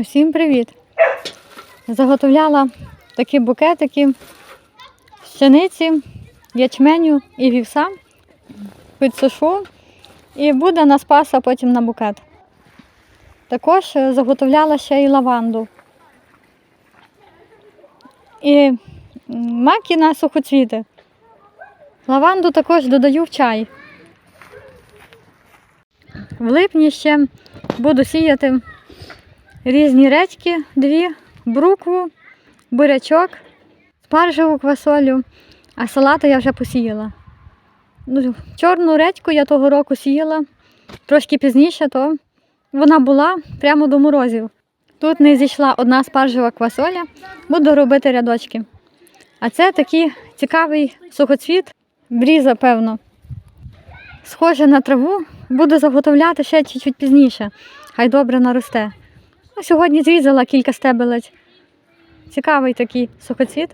Усім привіт! Заготовляла такі букетики з пшениці, ячменю і вівса. Підсушу і буде на спас, а потім на букет. Також е, заготовляла ще й лаванду. І маки на сухоцвіти. Лаванду також додаю в чай. В липні ще буду сіяти різні редьки, дві, брукву, бурячок, спаржеву квасолю, а салати я вже посіяла. Ну, чорну редьку я того року сіяла, трошки пізніше, то вона була прямо до морозів. Тут не зійшла одна спаржева квасоля, буду робити рядочки. А це такий цікавий сухоцвіт, бріза, певно. Схоже на траву, буду заготовляти ще чуть-чуть пізніше. Хай добре наросте. А сьогодні зрізала кілька стебелець. Цікавий такий сухоцвіт.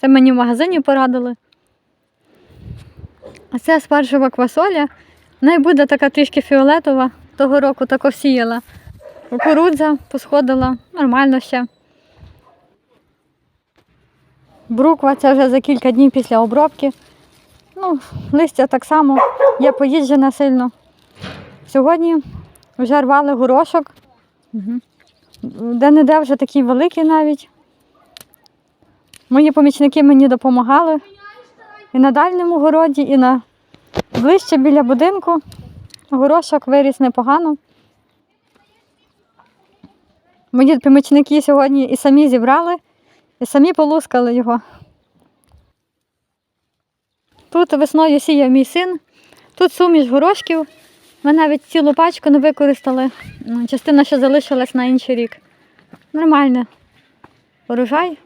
Це мені в магазині порадили. А це спаржева квасоля. Вона й буде така трішки фіолетова. Того року тако сіяла. Кукурудза посходила, нормально ще. Бруква це вже за кілька днів після обробки. Ну, листя так само, є поїджене сильно. Сьогодні вже рвали горошок. Угу. Де-не-де вже такий великий навіть. Мої помічники мені допомагали. І на дальньому городі, і на ближче біля будинку. Горошок виріс непогано. Мої помічники сьогодні і самі зібрали, і самі полускали його. Тут весною сіяв мій син, тут суміш горошків. Ми навіть цілу пачку не використали. Ну, Частина ще залишилась на інший рік. Нормально. Урожай.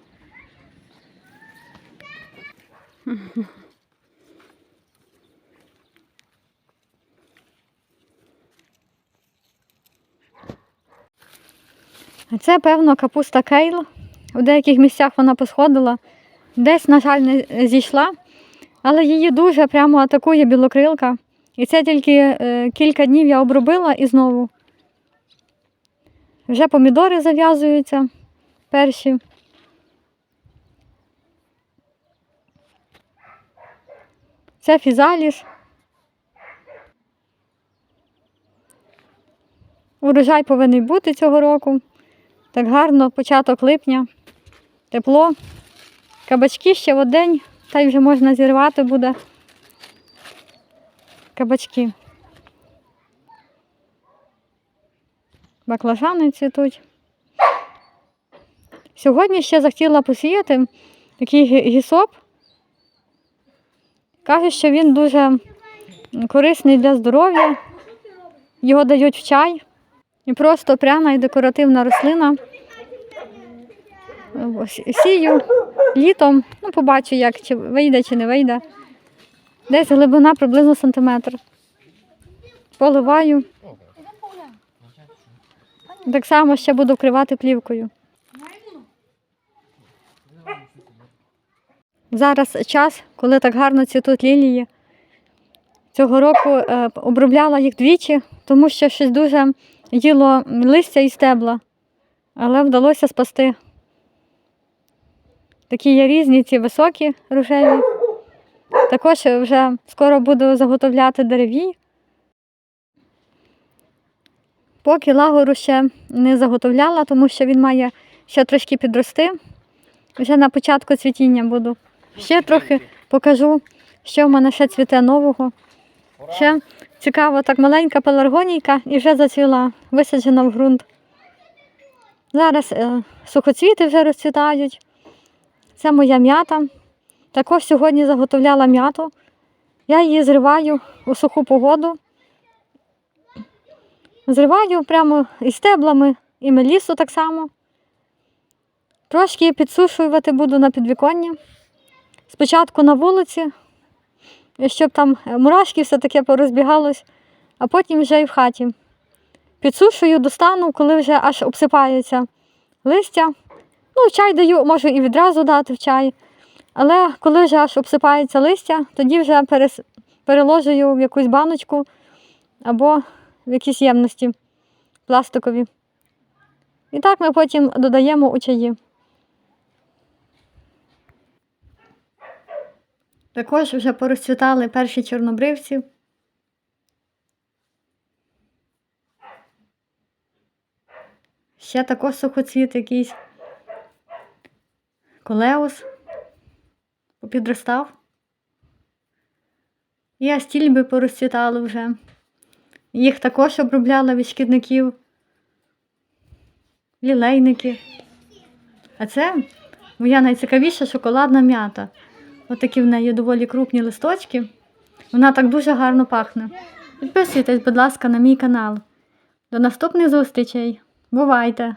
Це, певно, капуста кейл. У деяких місцях вона посходила. Десь, на жаль, не зійшла, але її дуже прямо атакує білокрилка. І це тільки е, кілька днів я обробила і знову. Вже помідори зав'язуються перші. Це фізаліс. Урожай повинен бути цього року. Так гарно, початок липня, тепло. Кабачки ще в день, та й вже можна зірвати буде кабачки. Баклажани цвітуть. Сьогодні ще захотіла посіяти такий гісоп. Кажуть, що він дуже корисний для здоров'я. Його дають в чай. І просто пряна і декоративна рослина. Сію літом, ну побачу, як чи вийде, чи не вийде. Десь глибина приблизно сантиметр. Поливаю. Так само ще буду вкривати плівкою. Зараз час, коли так гарно цвітуть лілії. Цього року е, обробляла їх двічі, тому що щось дуже їло листя і стебла, але вдалося спасти. Такі є різні, ці високі рожеві. Також вже скоро буду заготовляти дереві. Поки лагору ще не заготовляла, тому що він має ще трошки підрости. Вже на початку цвітіння буду. Ще трохи покажу, що в мене ще цвіте нового. Ще цікаво, так маленька пеларгонійка і вже зацвіла, висаджена в ґрунт. Зараз е, сухоцвіти вже розцвітають. Це моя м'ята. Також сьогодні заготовляла м'яту. Я її зриваю у суху погоду. Зриваю прямо і стеблами, і мелісу так само. Трошки підсушувати буду на підвіконні. Спочатку на вулиці, щоб там мурашки все таке порозбігалось, а потім вже і в хаті. Підсушую до стану, коли вже аж обсипається листя. Ну, чай даю, можу і відразу дати в чай. Але коли вже аж обсипається листя, тоді вже переложую в якусь баночку або в якісь ємності пластикові. І так ми потім додаємо у чаї. Також вже порозцвітали перші чорнобривці. Ще також сухоцвіт якийсь. Колеус попідростав. І астільби порозцвітали вже. Їх також обробляла від шкідників. Лілейники. А це моя найцікавіша шоколадна м'ята. Отакі в неї доволі крупні листочки. Вона так дуже гарно пахне. Підписуйтесь, будь ласка, на мій канал. До наступних зустрічей. Бувайте!